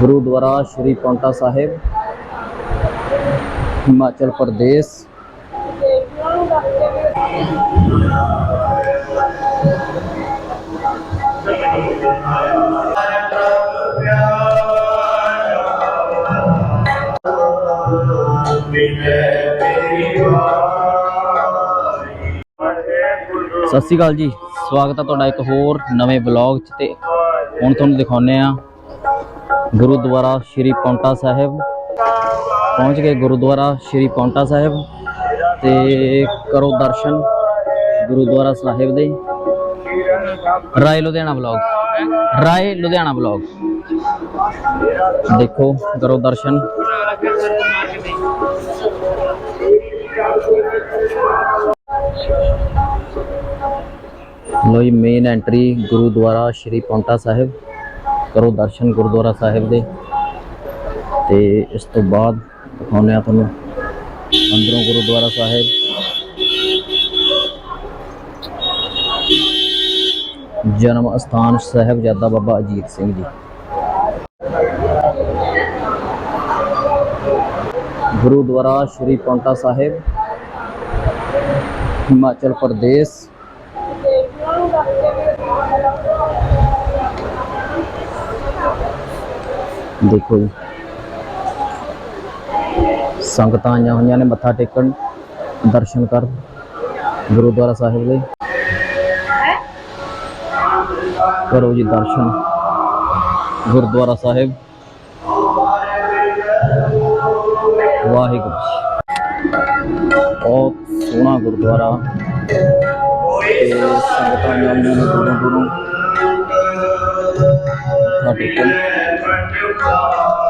ਗੁਰਦੁਆਰਾ ਸ਼੍ਰੀ ਪੌਂਟਾ ਸਾਹਿਬ, ਹਿਮਾਚਲ ਪ੍ਰਦੇਸ਼। ਸਤਿ ਸ਼੍ਰੀ ਅਕਾਲ ਜੀ। ਸਵਾਗਤ ਹੈ ਤੁਹਾਡਾ ਇੱਕ ਹੋਰ ਨਵੇਂ ਵਲੌਗ 'ਚ ਤੇ ਹੁਣ ਤੁਹਾਨੂੰ ਦਿਖਾਉਂਦੇ ਆ ਗੁਰਦੁਆਰਾ ਸ਼੍ਰੀ ਪੌਂਟਾ ਸਾਹਿਬ। ਪਹੁੰਚ ਗਏ ਗੁਰਦੁਆਰਾ ਸ਼੍ਰੀ ਪੌਂਟਾ ਸਾਹਿਬ ਤੇ ਕਰੋ ਦਰਸ਼ਨ ਗੁਰਦੁਆਰਾ ਸਾਹਿਬ ਦੇ। ਰਾਏ ਲੁਧਿਆਣਾ ਵਲੌਗ ਰਾਏ ਲੁਧਿਆਣਾ ਵਲੌਗ ਦੇਖੋ, ਕਰੋ ਦਰਸ਼ਨ। ਲੋ ਮੇਨ ਐਂਟਰੀ ਗੁਰਦੁਆਰਾ ਸ਼੍ਰੀ ਪੌਂਟਾ ਸਾਹਿਬ। ਕਰੋ ਦਰਸ਼ਨ ਗੁਰਦੁਆਰਾ ਸਾਹਿਬ ਦੇ। ਤੇ ਇਸ ਤੋਂ ਬਾਅਦ ਦਿਖਾਉਂਦੇ ਆ ਤੁਹਾਨੂੰ ਅੰਦਰੋਂ ਗੁਰਦੁਆਰਾ ਸਾਹਿਬ। ਜਨਮ ਅਸਥਾਨ ਸਾਹਿਬਜ਼ਾਦਾ ਬਾਬਾ ਅਜੀਤ ਸਿੰਘ ਜੀ। ਗੁਰਦੁਆਰਾ ਸ਼੍ਰੀ ਪੌਂਟਾ ਸਾਹਿਬ, ਹਿਮਾਚਲ ਪ੍ਰਦੇਸ਼। ਦੇਖੋ ਜੀ। ਸੰਗਤਾਂ ਆਈਆਂ ਹੋਈਆਂ ਨੇ ਮੱਥਾ ਟੇਕਣ, ਦਰਸ਼ਨ ਕਰ ਗੁਰਦੁਆਰਾ ਸਾਹਿਬ ਦੇ ਕਰੋ ਜੀ ਦਰਸ਼ਨ, ਗੁਰਦੁਆਰਾ ਸਾਹਿਬ। ਵਾਹਿਗੁਰੂ ਜੀ। ਬਹੁਤ ਸੋਹਣਾ ਗੁਰਦੁਆਰਾ। ਤੇ ਸੰਗਤਾਂ ਆਈਆਂ ਹੋਈਆਂ ਨੇ ਦੂਰੋਂ ਦੂਰੋਂ। ਮੱਥਾ ਟੇਕਣ। Lord.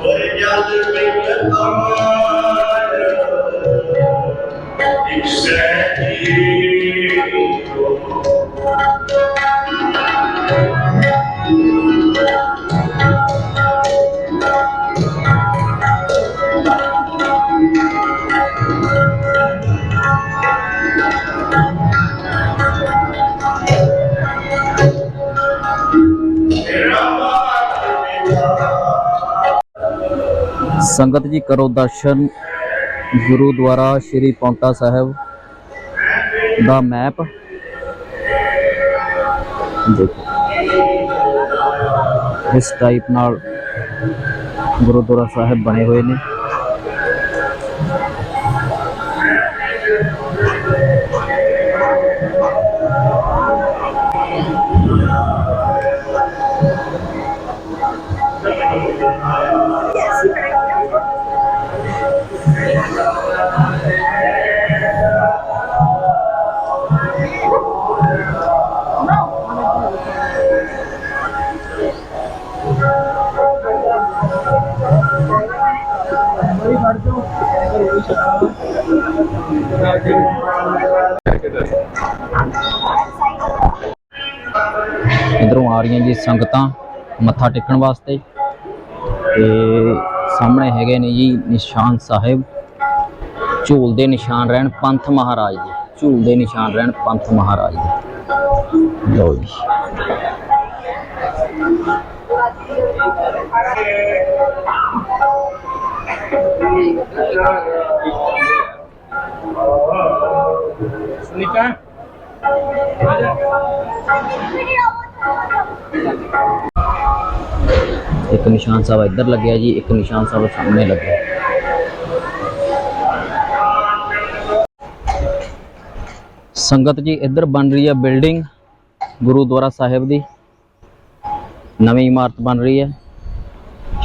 Oraya geldim bekledim ama ਸੰਗਤ ਜੀ ਕਰੋ ਦਰਸ਼ਨ। ਗੁਰਦੁਆਰਾ ਸ਼੍ਰੀ ਪੌਂਟਾ ਸਾਹਿਬ ਦਾ ਮੈਪ। ਦੇਖੋ। ਇਸ ਟਾਈਪ ਨਾਲ ਗੁਰਦੁਆਰਾ ਸਾਹਿਬ ਬਣੇ ਹੋਏ ਨੇ। ਇਧਰੋਂ ਆ ਰਹੀਆਂ ਜੀ ਸੰਗਤਾਂ, ਮੱਥਾ ਟੇਕਣ ਵਾਸਤੇ। ਤੇ ਸਾਹਮਣੇ ਹੈਗੇ ਨੇ ਜੀ ਨਿਸ਼ਾਨ ਸਾਹਿਬ। ਝੂਲ ਦੇ ਨਿਸ਼ਾਨ ਰਹਿਣ ਪੰਥ ਮਹਾਰਾਜ ਦੇ ਝੂਲਦੇ ਨਿਸ਼ਾਨ ਰਹਿਣ ਪੰਥ ਮਹਾਰਾਜ ਦੇ ਲਓ ਜੀ। सुनीता? एक निशान साहब इधर लग गया जी, एक निशान साहब सामने लग गया संगत जी, इधर बन रही है बिल्डिंग गुरुद्वारा साहेब की नवी इमारत बन रही है,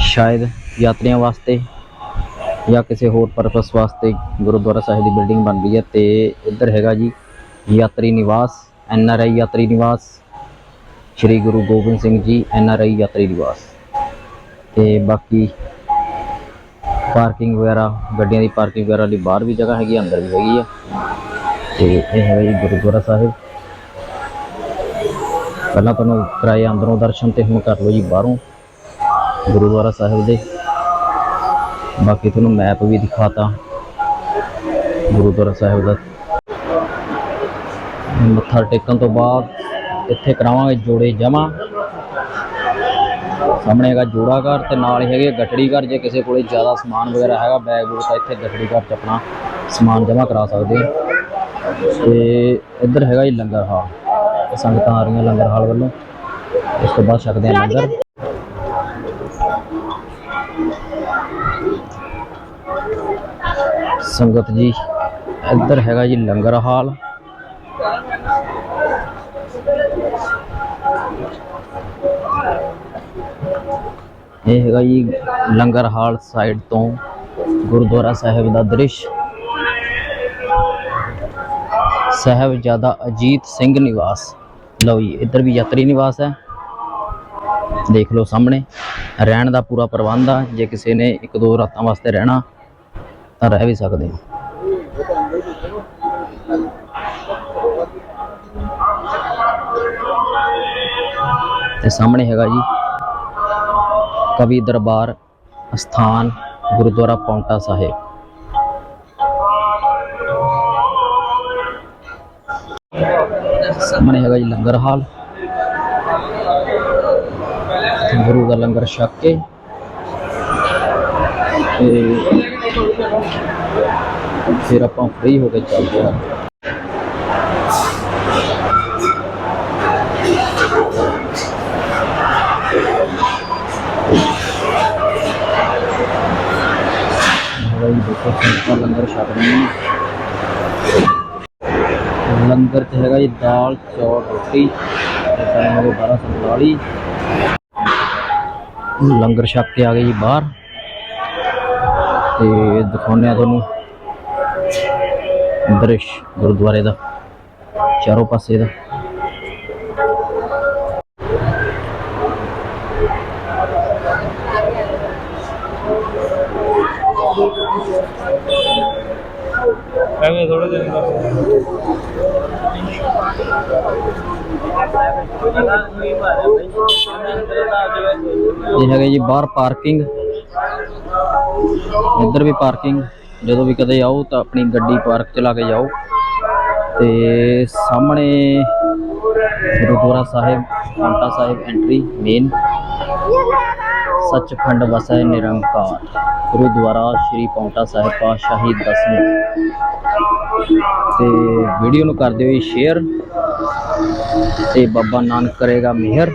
शायद यात्रियों वास्ते। ਜਾਂ ਕਿਸੇ ਹੋਰ ਪਰਪਸ ਵਾਸਤੇ ਗੁਰਦੁਆਰਾ ਸਾਹਿਬ ਦੀ ਬਿਲਡਿੰਗ ਬਣ ਰਹੀ ਹੈ ਤੇ ਇੱਧਰ ਹੈਗਾ ਜੀ ਯਾਤਰੀ ਨਿਵਾਸ, ਐਨ ਆਰ ਆਈ ਯਾਤਰੀ ਨਿਵਾਸ, Shri Guru Gobind Singh ji N R I ਯਾਤਰੀ ਨਿਵਾਸ। ਤੇ ਬਾਕੀ ਪਾਰਕਿੰਗ ਵਗੈਰਾ, ਗੱਡੀਆਂ ਦੀ ਪਾਰਕਿੰਗ ਵਗੈਰਾ ਲਈ ਬਾਹਰ ਵੀ ਜਗ੍ਹਾ ਹੈਗੀ, ਅੰਦਰ ਵੀ ਹੈਗੀ ਆ। ਤੇ ਇਹ ਹੈ ਜੀ ਗੁਰਦੁਆਰਾ ਸਾਹਿਬ। ਪਹਿਲਾਂ ਤੁਹਾਨੂੰ ਕਿਰਾਏ ਅੰਦਰੋਂ ਦਰਸ਼ਨ ਤੇ ਹੁਣ ਕਰ ਲਓ ਜੀ ਬਾਹਰੋਂ। ਗੁਰਦੁਆਰਾ ਸਾਹਿਬ ਦੇ ਬਾਕੀ ਤੁਹਾਨੂੰ ਮੈਪ ਵੀ ਦਿਖਾਤਾ। ਗੁਰਦੁਆਰਾ ਸਾਹਿਬ ਦਾ। ਮੱਥਾ ਟੇਕਣ ਤੋਂ ਬਾਅਦ ਇੱਥੇ ਕਰਾਵਾਂਗੇ ਜੋੜੇ ਜਮਾ ਸਾਹਮਣੇ ਹੈਗਾ ਜੋੜਾ ਘਰ ਤੇ ਨਾਲ ਹੀ ਹੈਗੇ ਗਠੜੀ ਘਰ। ਜੇ ਕਿਸੇ ਕੋਲੇ ਜ਼ਿਆਦਾ ਸਮਾਨ ਵਗੈਰਾ ਹੈਗਾ ਬੈਗ ਬੂਗ ਤਾਂ ਇੱਥੇ ਗਠੜੀ ਘਰ ਚ ਆਪਣਾ ਸਮਾਨ ਜਮਾ ਕਰਾ ਸਕਦੇ ਹੋ। ਤੇ ਇੱਧਰ ਹੈਗਾ ਜੀ ਲੰਗਰ ਹਾਲ। ਇਹ ਸੰਗਤਾਂ ਆ ਰਹੀਆਂ ਲੰਗਰ ਹਾਲ ਵੱਲੋਂ। ਉਸ ਤੋਂ ਬਾਅਦ ਛਕਦੇ ਆ ਲੰਗਰ। ਸੰਗਤ ਜੀ, ਇੱਧਰ ਹੈਗਾ ਜੀ ਲੰਗਰ ਹਾਲ। ਇਹ ਹੈਗਾ ਜੀ ਲੰਗਰ ਹਾਲ ਸਾਈਡ ਤੋਂ ਗੁਰਦੁਆਰਾ ਸਾਹਿਬ ਦਾ ਦ੍ਰਿਸ਼। ਸਾਹਿਬਜ਼ਾਦਾ ਅਜੀਤ ਸਿੰਘ ਨਿਵਾਸ। ਲਓ ਜੀ, ਇੱਧਰ ਵੀ ਯਾਤਰੀ ਨਿਵਾਸ ਹੈ। ਦੇਖ ਲਓ ਸਾਹਮਣੇ, ਰਹਿਣ ਦਾ ਪੂਰਾ ਪ੍ਰਬੰਧ ਆ, ਜੇ ਕਿਸੇ ਨੇ ਇੱਕ ਦੋ ਰਾਤਾਂ ਵਾਸਤੇ ਰਹਿਣਾ ਰਹਿ ਵੀ ਸਕਦੇ ਹੋ ਤੇ ਸਾਹਮਣੇ ਹੈਗਾ ਜੀ ਕਵੀ ਦਰਬਾਰ ਸਥਾਨ ਗੁਰਦੁਆਰਾ ਪੌਂਟਾ ਸਾਹਿਬ। ਸਾਹਮਣੇ ਹੈਗਾ ਜੀ ਲੰਗਰ ਹਾਲ। ਗੁਰੂ ਦਾ ਲੰਗਰ ਛਕ ਕੇ ਤੇ ਫਿਰ ਆਪਾਂ ਫ੍ਰੀ ਹੋ ਕੇ ਚੱਲਦੇ ਹਾਂ। ਹਵਾਈ ਦੇਖੋ ਸੰਤਾਂ ਲੰਗਰ ਛਕ ਰਹੇ ਨੇ। ਲੰਗਰ ਚ ਹੈਗਾ ਜੀ ਦਾਲ, ਚੌਲ, ਰੋਟੀ, ਤੇ ਟਾਈਮ ਹੋ 12:47 ਲੰਗਰ ਛਕ ਕੇ ਆ ਗਏ ਜੀ ਬਾਹਰ। ਤੇ ਦਿਖਾਉਂਦੇ ਆ ਤੁਹਾਨੂੰ। ਦ੍ਰਿਸ਼ ਗੁਰਦੁਆਰੇ ਦਾ ਚਾਰੋਂ ਪਾਸੇ ਦਾ। ਐਵੇਂ ਥੋੜੇ ਦਿਨ ਦਾ ਇਹ ਹੈਗਾ ਜੀ ਬਾਹਰ ਪਾਰਕਿੰਗ। ਇੱਧਰ ਵੀ ਪਾਰਕਿੰਗ, ਜਦੋਂ ਵੀ ਕਦੇ ਆਓ ਤਾਂ ਆਪਣੀ ਗੱਡੀ ਪਾਰਕ ਚ ਲਾ ਕੇ ਜਾਓ। ਤੇ ਸਾਹਮਣੇ ਗੁਰਦੁਆਰਾ ਸਾਹਿਬ ਕਾਂਟਾ ਸਾਹਿਬ ਐਂਟਰੀ ਮੇਨ ਸੱਚਖੰਡ ਵਸੈ ਨਿਰੰਕਾਰ। ਗੁਰਦੁਆਰਾ ਸ਼੍ਰੀ ਪੌਂਟਾ ਸਾਹਿਬ ਪਾਤਸ਼ਾਹੀ ਦਸਵੇਂ। ਤੇ ਵੀਡੀਓ ਨੂੰ ਕਰ ਦਿਓ ਸ਼ੇਅਰ ਤੇ ਬਾਬਾ ਨਾਨਕ ਕਰੇਗਾ ਮਿਹਰ।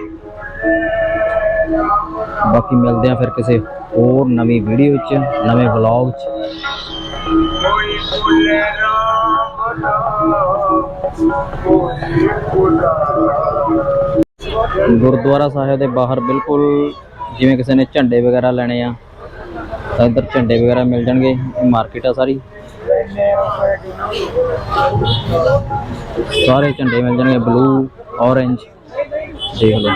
ਬਾਕੀ ਮਿਲਦੇ ਆ ਫਿਰ ਕਿਸੇ ਹੋਰ ਨਵੀਂ ਵੀਡੀਓ 'ਚ ਨਵੇਂ ਵਲੌਗ 'ਚ। ਕੋਈ ਬੋਲੇ ਰਾਮ ਕੋਈ ਬੋਲਾ ਗੁਰਦੁਆਰਾ ਸਾਹਿਬ ਦੇ ਬਾਹਰ ਬਿਲਕੁਲ ਜਿਵੇਂ ਕਿਸੇ ਨੇ ਝੰਡੇ ਵਗੈਰਾ ਲੈਣੇ ਆ ਤਾਂ ਇੱਧਰ ਝੰਡੇ ਵਗੈਰਾ ਮਿਲ ਜਾਣਗੇ ਇਹ ਮਾਰਕੀਟ ਆ ਸਾਰੀ। ਸਾਰੇ ਝੰਡੇ ਮਿਲ ਜਾਣਗੇ ਬਲੂ ਔਰੰਜ ਦੇਖ ਲਓ।